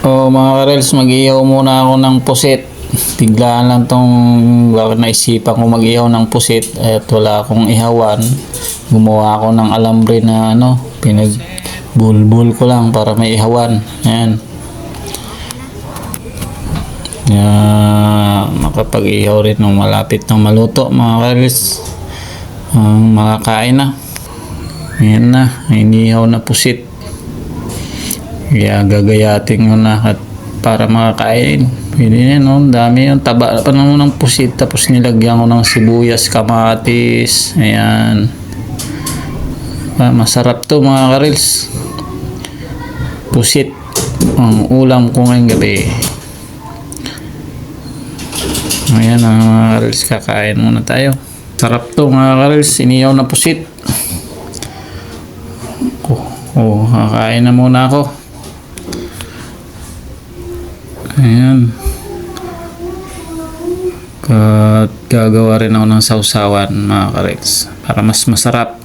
O mga karels, mag-iyaw muna ako ng pusit. Biglaan lang tong bakit naisipan ko mag-iyaw ng pusit at wala akong ihawan. Gumawa ako ng alambre na ano, pinag bulbul ko lang para may ihawan. Ayan. Yeah, makapag-ihaw rin nung malapit ng maluto mga karels. Ang makakain na. Ayan na, inihaw na pusit. Kaya gagayatin ko na at para makakain. Pwede na no, dami yung taba pa naman ng pusit tapos nilagyan ko ng sibuyas, kamatis. Ayan. Ah, masarap to mga karils. Pusit. Ang ulam ko ngayong gabi. Ayan ang mga karils, kakain muna tayo. Sarap to mga karils, iniyaw na pusit. Oh, oh, kakain na muna ako. Ayan. At gagawa rin ako ng sausawan mga karils para mas masarap.